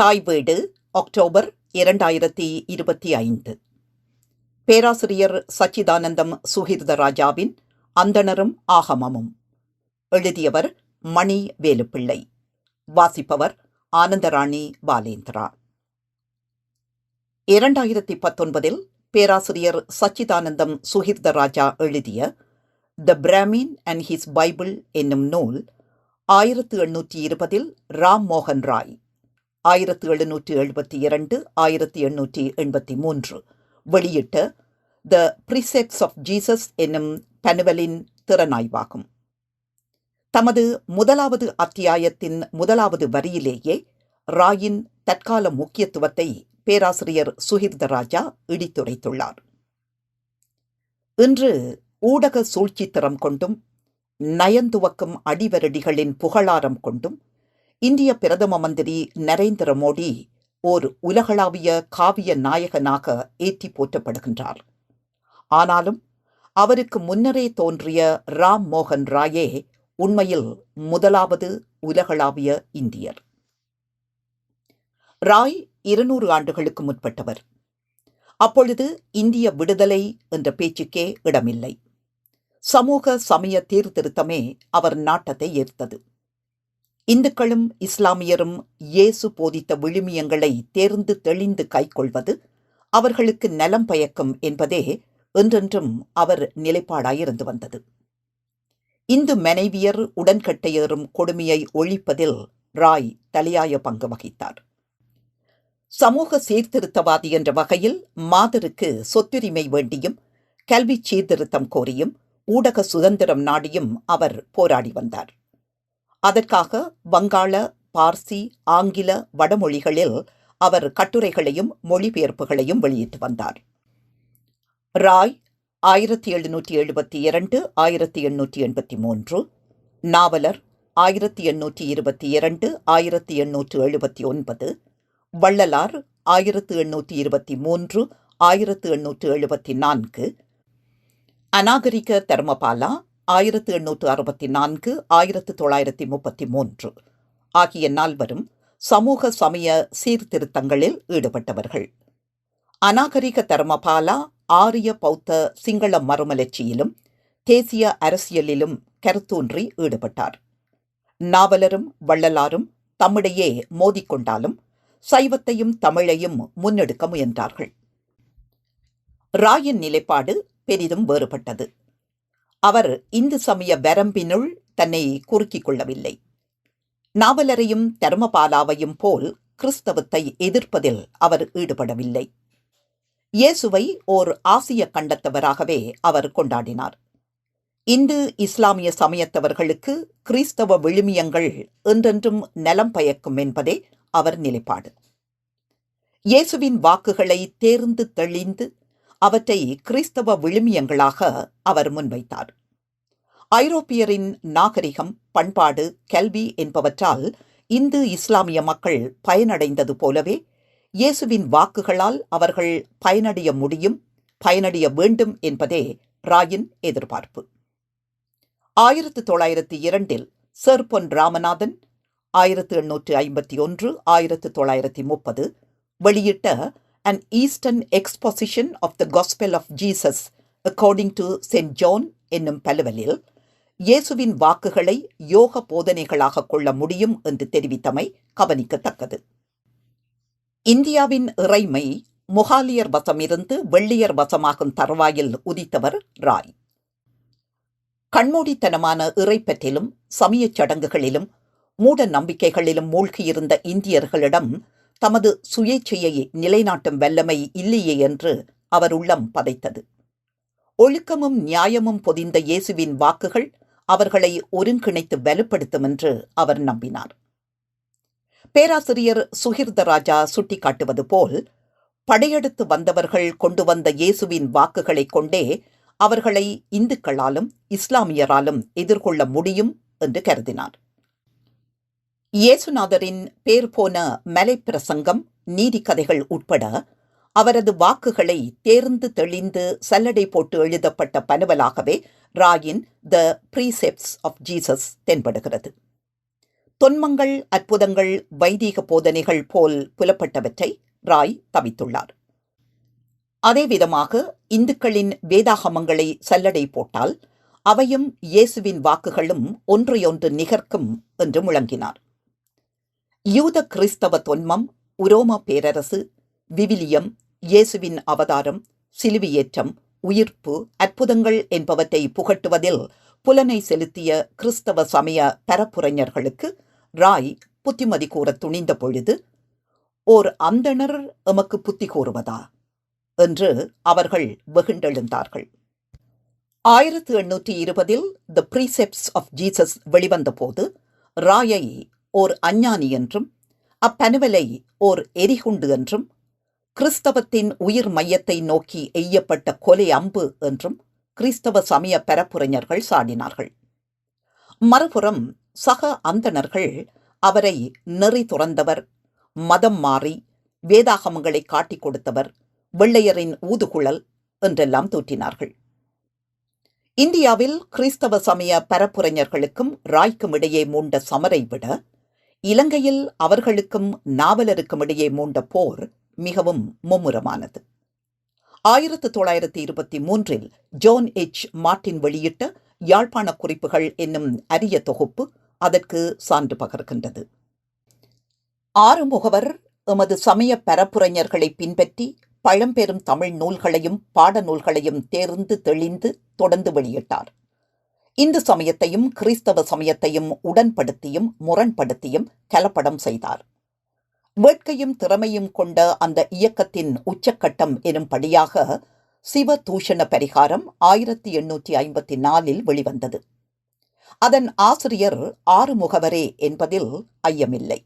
தாய் வீடு அக்டோபர் இரண்டாயிரத்தி இருபத்தி ஐந்து. பேராசிரியர் சச்சிதானந்தம் சுகிர்தராஜாவின் அந்தணரும் ஆகமமும். எழுதியவர் மணி வேலுப்பிள்ளை. வாசிப்பவர் ஆனந்தராணி பாலேந்திரா. இரண்டாயிரத்தி பத்தொன்பதில் பேராசிரியர் சச்சிதானந்தம் சுகிர்தராஜா எழுதிய the Brahmin and his Bible என்னும் நூல் ஆயிரத்து எண்ணூற்றி இருபதில் ராம் மோகன் ராய் ஆயிரத்து எழுநூற்றி எழுபத்தி இரண்டு ஆயிரத்தி எண்ணூற்றி எண்பத்தி மூன்று. வெளியிட்ட த ப்ரிசெப்ட்ஸ் ஆஃப் ஜீசஸ் என்னும் பனுவலின் திறனாய்வாகும். தமது முதலாவது அத்தியாயத்தின் முதலாவது வரியிலேயே ராயின் தற்கால முக்கியத்துவத்தை பேராசிரியர் சுகிர்தராஜா இடித்துரைத்துள்ளார். இன்று ஊடக சூழ்ச்சித்திறம் கொண்டும் நயந்துவக்கும் அடிவரடிகளின் புகழாரம் கொண்டும் இந்திய பிரதம மந்திரி நரேந்திர மோடி ஓர் உலகளாவிய காவிய நாயகனாக ஏற்றி போற்றப்படுகின்றார். ஆனாலும் அவருக்கு முன்னரே தோன்றிய ராம் மோகன் ராயே உண்மையில் முதலாவது உலகளாவிய இந்தியர். ராய் இருநூறு ஆண்டுகளுக்கு முற்பட்டவர். அப்பொழுது இந்திய விடுதலை என்ற பேச்சுக்கே இடமில்லை. சமூக சமய தீர்திருத்தமே அவர் நாட்டத்தை ஈர்த்தது இந்துக்களும் இஸ்லாமியரும் இயேசு போதித்த விழுமியங்களை தேர்ந்து தெளிந்து கைக்கொள்வது அவர்களுக்கு நலம் பயக்கும் என்பதே என்றென்றும் அவர் நிலைப்பாடாயிருந்து வந்தது. இந்து மனைவியர் உடன்கட்டையேறும் கொடுமையை ஒழிப்பதில் ராய் தலையாய பங்கு வகித்தார். சமூக சீர்திருத்தவாதி என்ற வகையில் மாதருக்கு சொத்துரிமை வேண்டியும் கல்வி சீர்திருத்தம் கோரியும் ஊடக சுதந்திரம் நாடியும் அவர் போராடி வந்தார். அதற்காக வங்காள பார்சி ஆங்கில வடமொழிகளில் அவர் கட்டுரைகளையும் மொழிபெயர்ப்புகளையும் வெளியிட்டு வந்தார். ராய் ஆயிரத்தி எழுநூற்றி எழுபத்தி இரண்டு ஆயிரத்தி எண்ணூற்றி எண்பத்தி மூன்று. நாவலர் ஆயிரத்தி எண்ணூற்றி இருபத்தி இரண்டு ஆயிரத்தி எண்ணூற்று எழுபத்தி ஒன்பது. வள்ளலார் ஆயிரத்து எண்ணூற்றி இருபத்தி மூன்று ஆயிரத்து எண்ணூற்று எழுபத்தி நான்கு. அநாகரிக தர்மபாலா ஆயிரத்து எண்ணூற்று அறுபத்தி நான்கு ஆயிரத்து தொள்ளாயிரத்தி முப்பத்தி மூன்று. ஆகிய நால்வரும் சமூக சமய சீர்திருத்தங்களில் ஈடுபட்டவர்கள். அநாகரிக தர்மபாலா ஆரிய பௌத்த சிங்கள மறுமலர்ச்சியிலும் தேசிய அரசியலிலும் கருத்தூன்றி ஈடுபட்டார். நாவலரும் வள்ளலாரும் தம்மிடையே மோதிக்கொண்டாலும் சைவத்தையும் தமிழையும் முன்னெடுக்க முயன்றார்கள். ராயின் நிலைப்பாடு பெரிதும் வேறுபட்டது. அவர் இந்து சமய வரம்பினுள் தன்னை குறுக்கிக் கொள்ளவில்லை. நாவலரையும் தர்மபாலாவையும் போல் கிறிஸ்தவத்தை எதிர்ப்பதில் அவர் ஈடுபடவில்லை. இயேசுவை ஓர் ஆசிய கண்டத்தவராகவே அவர் கொண்டாடினார். இந்து இஸ்லாமிய சமயத்தவர்களுக்கு கிறிஸ்தவ விழுமியங்கள் என்றென்றும் நலம் பயக்கும் என்பதே அவர் நிலைப்பாடு. இயேசுவின் வாக்குகளை தேர்ந்து தெளிந்து அவற்றை கிறிஸ்தவ விழுமியங்களாக அவர் முன்வைத்தார். ஐரோப்பியரின் நாகரிகம் பண்பாடு கல்வி என்பவற்றால் இந்து இஸ்லாமிய மக்கள் பயனடைந்தது போலவே இயேசுவின் வாக்குகளால் அவர்கள் பயனடைய முடியும் பயனடைய வேண்டும் என்பதே ராயின் எதிர்பார்ப்பு. ஆயிரத்து தொள்ளாயிரத்தி இரண்டில் சர் பொன் ராமநாதன் ஆயிரத்து எண்ணூற்று ஐம்பத்தி ஒன்று ஆயிரத்து தொள்ளாயிரத்தி முப்பது வெளியிட்ட an eastern exposition of the gospel of Jesus according to saint John என்னும் பலவலில். இயேசுவின் வாக்குகளை யோக போதனைகளாக கொள்ள முடியும் என்று தெரிவித்தமை கவனிக்கத்தக்கது. இந்தியாவின் இறைமை முகாலியர் வசமிருந்து வெள்ளியர் வசமாகும் தருவாயில் உதித்தவர் ராய். கண்மூடித்தனமான இறைப்பற்றிலும் சமயச் சடங்குகளிலும் மூட நம்பிக்கைகளிலும் மூழ்கியிருந்த இந்தியர்களிடம் தமது சுயேச்சையை நிலைநாட்டும் வல்லமை இல்லையே என்று அவர் உள்ளம் பதைத்தது. ஒழுக்கமும் நியாயமும் பொதிந்த இயேசுவின் வாக்குகள் அவர்களை ஒருங்கிணைத்து வலுப்படுத்தும் என்று அவர் நம்பினார். பேராசிரியர் சுகிர்தராஜா சுட்டிக்காட்டுவது போல் படையெடுத்து வந்தவர்கள் கொண்டு வந்த இயேசுவின் வாக்குகளைக் கொண்டே அவர்களை இந்துக்களாலும் இஸ்லாமியராலும் எதிர்கொள்ள முடியும் என்று கருதினார். இயேசுநாதரின் பேர் போன மலைப்பிரசங்கம் நீதிக்கதைகள் உட்பட அவரது வாக்குகளை தேர்ந்து தெளிந்து சல்லடை போட்டு எழுதப்பட்ட பனுவலாகவே ராயின் த ப்ரீசெப்ட்ஸ் ஆஃப் ஜீசஸ் தென்படுகிறது. தொன்மங்கள் அற்புதங்கள் வைதீக போதனைகள் போல் புலப்பட்டவற்றை ராய் தவித்துள்ளார். அதே விதமாக இந்துக்களின் வேதாகமங்களை சல்லடை போட்டால் அவையும் இயேசுவின் வாக்குகளும் ஒன்றையொன்று நிகர்க்கும் என்று முழங்கினார். யூத கிறிஸ்தவ தொன்மம் உரோம பேரரசு விவிலியம் இயேசுவின் அவதாரம் சிலுவியேற்றம் உயிர்ப்பு அற்புதங்கள் என்பவற்றை புகட்டுவதில் புலனை செலுத்திய கிறிஸ்தவ சமய பரப்புரைஞர்களுக்கு ராய் புத்திமதி கூற துணிந்த பொழுது ஓர் அந்தணர் எமக்கு புத்தி கூறுவதா என்று அவர்கள் வெகுண்டெழுந்தார்கள். ஆயிரத்து எண்ணூற்றி இருபதில் த ப்ரீசெப்ட்ஸ் ஆஃப் ஜீசஸ் வெளிவந்தபோது ராயை ஓர் அஞ்ஞானி என்றும் அப்பனுவலை ஓர் எரிகுண்டு என்றும் கிறிஸ்தவத்தின் உயிர் மையத்தை நோக்கி எய்யப்பட்ட கொலை அம்பு என்றும் கிறிஸ்தவ சமய பரப்புரைஞர்கள் சாடினார்கள். மறுபுறம் சக அந்தணர்கள் அவரை நெறி துறந்தவர் மதம் மாறி வேதாகமங்களை காட்டிக் கொடுத்தவர் வெள்ளையரின் ஊதுகுழல் என்றெல்லாம் தூற்றினார்கள். இந்தியாவில் கிறிஸ்தவ சமய பரப்புரைஞர்களுக்கும் ராய்க்கும் இடையே மூண்ட சமரை விட இலங்கையில் அவர்களுக்கும் நாவலருக்கும் இடையே மூண்ட போர் மிகவும் மும்முரமானது. ஆயிரத்து தொள்ளாயிரத்தி இருபத்தி மூன்றில் ஜோன் எச். மார்ட்டின் வெளியிட்ட யாழ்ப்பாண குறிப்புகள் என்னும் அரிய தொகுப்பு அதற்கு சான்று பகர்கின்றது. ஆறுமுகவர் எமது சமய பரப்புரைஞர்களை பின்பற்றி பழம்பெரும் தமிழ் நூல்களையும் பாட நூல்களையும் தேர்ந்து தெளிந்து தொடர்ந்து வெளியிட்டார். இந்து சமயத்தையும் கிறிஸ்தவ சமயத்தையும் உடன்படுத்தியும் முரண்படுத்தியும் கலப்படம் செய்தார். வேட்கையும் திறமையும் கொண்ட அந்த இயக்கத்தின் உச்சக்கட்டம் எனும்படியாக சிவ தூஷண பரிகாரம் ஆயிரத்தி எண்ணூற்றி ஐம்பத்தி நாலில் வெளிவந்தது. அதன் ஆசிரியர் ஆறுமுகவரே என்பதில் ஐயமில்லை.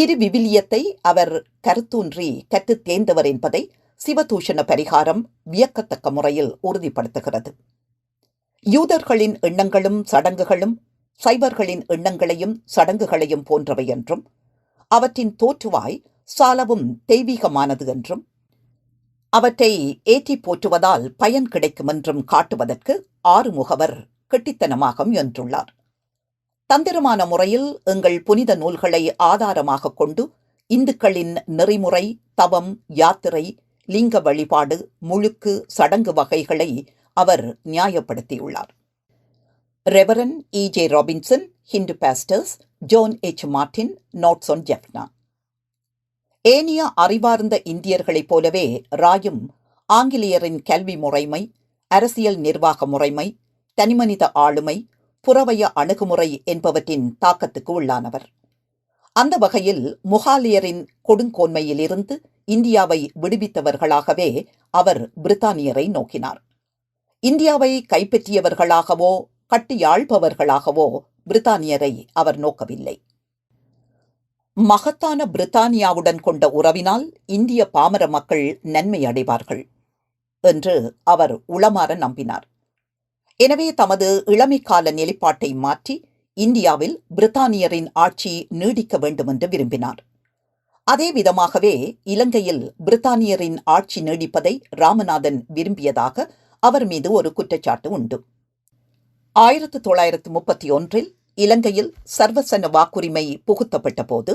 திருவிவிலியத்தை அவர் கருத்தூன்றி கற்றுத் தேர்ந்தவர் என்பதை சிவதூஷண பரிகாரம் வியக்கத்தக்க முறையில் உறுதிப்படுத்துகிறது. யூதர்களின் எண்ணங்களும் சடங்குகளும் சைவர்களின் எண்ணங்களையும் சடங்குகளையும் போன்றவை என்றும் அவற்றின் தோற்றுவாய் சாலவும் தெய்வீகமானது என்றும் அவற்றை ஏற்றி போற்றுவதால் பயன் கிடைக்கும் என்றும் காட்டுவதற்கு ஆறுமுகவர் கெட்டித்தனமாக முயன்றுள்ளார் தந்திரமான முறையில் எங்கள் புனித நூல்களை ஆதாரமாக கொண்டு இந்துக்களின் நெறிமுறை தவம் யாத்திரை லிங்க வழிபாடு முழுக்கு சடங்கு வகைகளை அவர் நியாயப்படுத்தியுள்ளார். Reverend E J Robinson Hindu pastors John H Martin notes on Jaffna ஏனிய அறிவார்ந்த இந்தியர்களைப் போலவே ராயும் ஆங்கிலேயரின் கல்வி முறைமை அரசியல் நிர்வாக முறைமை தனிமனித ஆளுமை புறவய அணுகுமுறை என்பவற்றின் தாக்கத்துக்கு உள்ளானவர். அந்த வகையில் முகாலியரின் கொடுங்கோன்மையிலிருந்து இந்தியாவை விடுவித்தவர்களாகவே அவர் பிரித்தானியரை நோக்கினார். இந்தியாவை கைப்பற்றியவர்களாகவோ கட்டியாழ்பவர்களாகவோ பிரித்தானியரை அவர் நோக்கவில்லை. மகத்தான பிரித்தானியாவுடன் கொண்ட உறவினால் இந்திய பாமர மக்கள் நன்மை அடைவார்கள் என்று அவர் உளமாற நம்பினார். எனவே தமது இளமைக்கால நிலைப்பாட்டை மாற்றி இந்தியாவில் பிரித்தானியரின் ஆட்சி நீடிக்க வேண்டும் என்று விரும்பினார். அதே விதமாகவே இலங்கையில் பிரித்தானியரின் ஆட்சி நீடிப்பதை ராமநாதன் விரும்பியதாக அவர் மீது ஒரு குற்றச்சாட்டு உண்டு. ஆயிரத்து தொள்ளாயிரத்து முப்பத்தி ஒன்றில் இலங்கையில் சர்வசன வாக்குரிமை புகுத்தப்பட்ட போது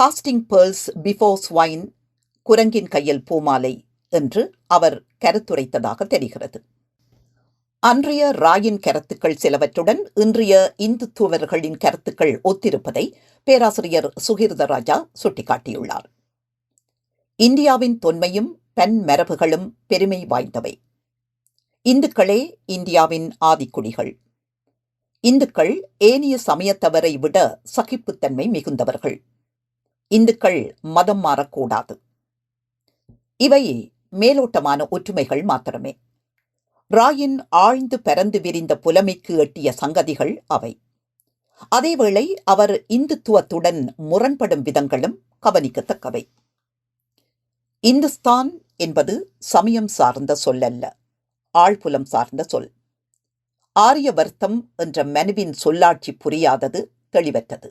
காஸ்டிங் பேர்ல்ஸ் பிஃபோர் ஸ்வைன் குரங்கின் கையில் பூமாலை என்று அவர் கருத்துரைத்ததாக தெரிகிறது. அன்றைய ராயின் கருத்துக்கள் சிலவற்றுடன் இன்றைய இந்துத்துவர்களின் கருத்துக்கள் ஒத்திருப்பதை பேராசிரியர் சுகிருதராஜா சுட்டிக்காட்டியுள்ளார். இந்தியாவின் தொன்மையும் பெண் மரபுகளும் பெருமை வாய்ந்தவை. இந்துக்களே இந்தியாவின் ஆதிக்குடிகள். இந்துக்கள் ஏனைய சமயத்தவரை விட சகிப்புத்தன்மை மிகுந்தவர்கள். இந்துக்கள் மதம் மாறக்கூடாது. இவை மேலோட்டமான ஒற்றுமைகள் மாத்திரமே. ராயின் ஆழ்ந்து பரந்து விரிந்த புலமைக்கு எட்டிய சங்கதிகள் அவை. அதேவேளை அவர் இந்துத்துவத்துடன் முரண்படும் விதங்களும் கவனிக்கத்தக்கவை. இந்துஸ்தான் என்பது சமயம் சார்ந்த சொல்லல்ல. ஆழ்புலம் சார்ந்த சொல். ஆரியவர்த்தம் என்ற மனுவின் சொல்லாட்சி புரியாதது தெளிவற்றது.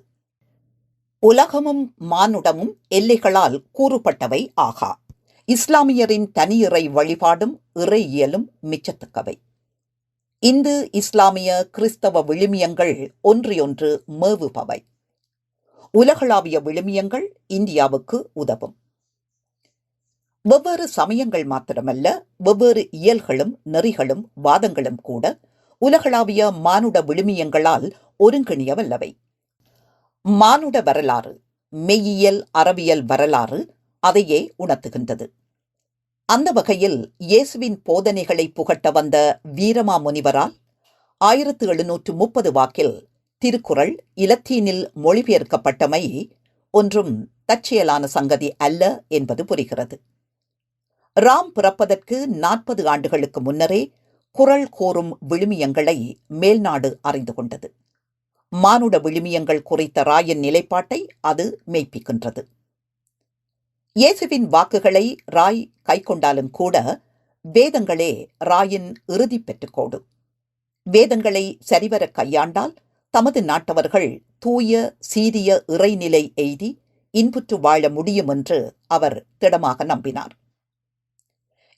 உலகமும் மானுடமும் எல்லைகளால் கூறுபட்டவை ஆகா. இஸ்லாமியரின் தனி இறை வழிபாடும் இறையியலும் மிச்சத்தக்கவை. இந்து இஸ்லாமிய கிறிஸ்தவ விழுமியங்கள் ஒன்றியொன்று மேவுபவை. உலகளாவிய விழுமியங்கள் இந்தியாவுக்கு உதவும். வெவ்வேறு சமயங்கள் மாத்திரமல்ல வெவ்வேறு இயல்களும் நெறிகளும் வாதங்களும் கூட உலகளாவிய மானுட விழுமியங்களால் ஒருங்கிணைய வல்லவை மானுட வரலாறு மெய்யியல் அறவியல் வரலாறு அதையே உணர்த்துகின்றது. அந்த வகையில் இயேசுவின் போதனைகளை புகட்ட வந்த வீரமா முனிவரால் ஆயிரத்து எழுநூற்று முப்பது வாக்கில் திருக்குறள் இலத்தீனில் மொழிபெயர்க்கப்பட்டமை ஒன்றும் தற்செயலான சங்கதி அல்ல என்பது புரிகிறது. ராம் பிறப்பதற்கு நாற்பது ஆண்டுகளுக்கு முன்னரே குரல் கோரும் விழுமியங்களை மேல்நாடு அறிந்து கொண்டது. மானுட விழுமியங்கள் குறித்த ராயின் நிலைப்பாட்டை அது மெய்ப்பிக்கின்றது. இயேசுவின் வாக்குகளை ராய் கைக்கொண்டாலும் கூட வேதங்களே ராயின் இறுதி பெற்றுக்கோடு. வேதங்களை சரிவர கையாண்டால் தமது நாட்டவர்கள் தூய சீரிய இறைநிலை எய்தி இன்புற்று வாழ முடியும் என்று அவர் திடமாக நம்பினார்.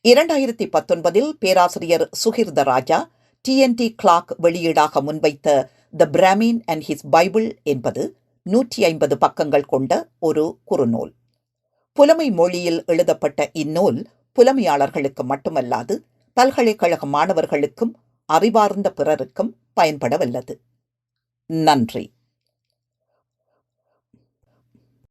இரண்டாயிரத்தி பத்தொன்பதில் பேராசிரியர் சுகிர்த ராஜா டிஎன்டி கிளாக் வெளியீடாக முன்வைத்த the Brahmin and his Bible என்பது நூற்றி ஐம்பது பக்கங்கள் கொண்ட ஒரு குறுநூல். புலமை மொழியில் எழுதப்பட்ட இந்நூல் புலமையாளர்களுக்கு மட்டுமல்லாது பல்கலைக்கழக மாணவர்களுக்கும் அறிவார்ந்த பிறருக்கும் பயன்படவல்லது. நன்றி.